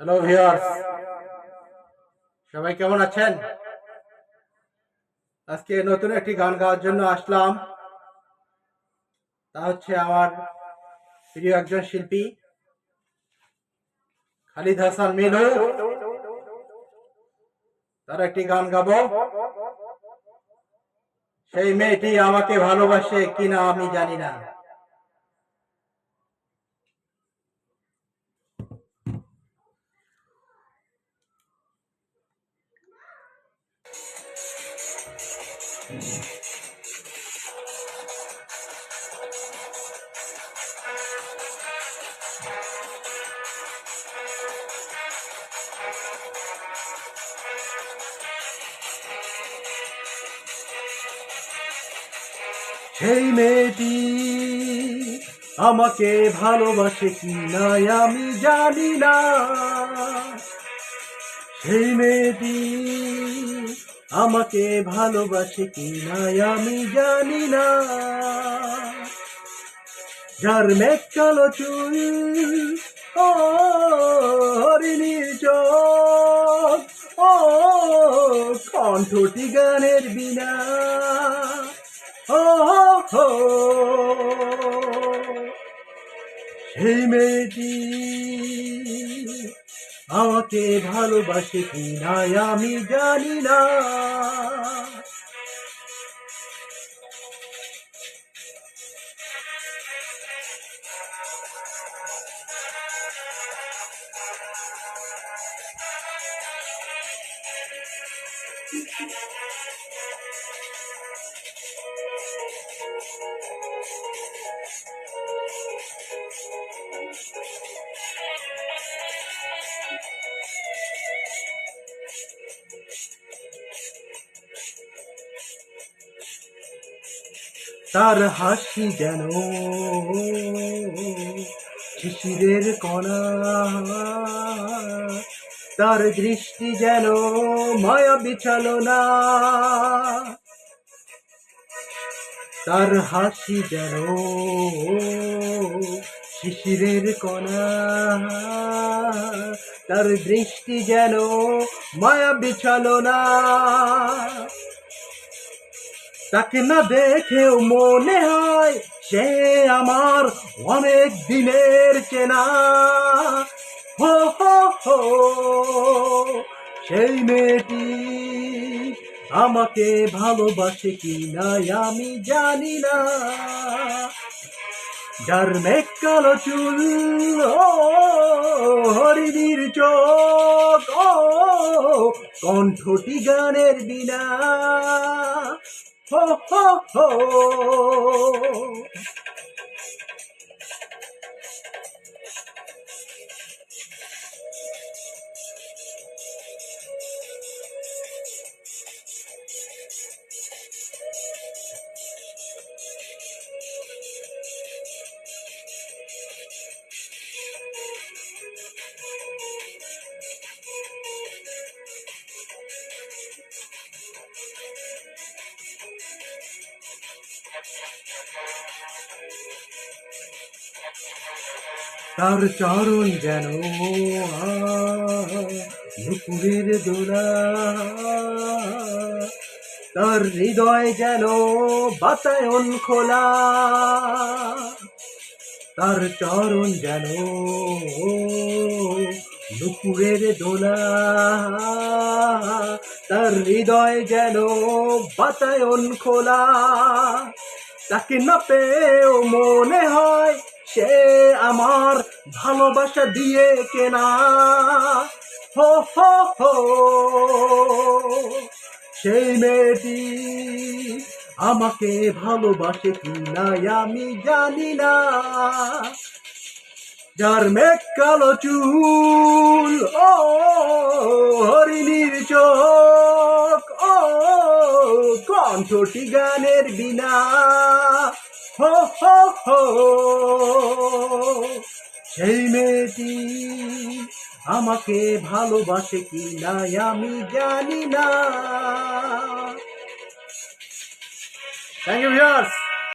Hello viewers সবাই কেমন আছেন? আজকে নতুন একটি গান গাওয়ার জন্য আসলাম। তা হচ্ছে আমার প্রিয় একজন শিল্পী, খালিদ হাসান মিনু তার একটি গান গাবো। সেই মেয়েটি আমাকে ভালোবাসে কিনা আমি জানি না। সেই মেয়েটি আমাকে ভালোবাসে কি না আমি জানি না। সেই মেয়েটি আমাকে ভালোবাসে কি না আমি জানি না। যার মেঘ কালো চুল, ও ও কণ্ঠটি গানের বিনা। ও। সেই মেয়েটি আমাকে ভালোবাসে কি না আমি জানি না। তার হাসি যেন। শিশিরের কণা, তার দৃষ্টি যেন মায়া বিছালো না তার হাসি যেন শিশিরের কণা, তার দৃষ্টি যেন মায়া বিছালো না তাকে না দেখেও মনে হয় সে আমার অনেক দিনের চেনা। হো হো হো, সেই মেয়েটি আমাকে ভালোবাসে কি না আমি জানি না। যার মেঘ কালো চুল হরিণীর চোখ কণ্ঠটি গানের বিনা। হো হো হো তার চরণ যেন নুপুরের দোলা। তার হৃদয় যেন বাতায়ন খোলা। তার চরণ যেন নুপুরের দোলা। তার হৃদয় যেন বাতায়ন খোলা। তাকে না পেয়েও মনে হয় সে আমার ভালোবাসা দিয়ে কেনা। হো হো হো। সেই মেয়েটি আমাকে ভালোবাসে কি না আমি জানি না। যার মেঘ কালো চুল, ও হরিণীর চোখ, ও কণ্ঠটি গানের বিনা। সেই মেয়েটি আমাকে ভালোবাসে কি না আমি জানি না। Thank you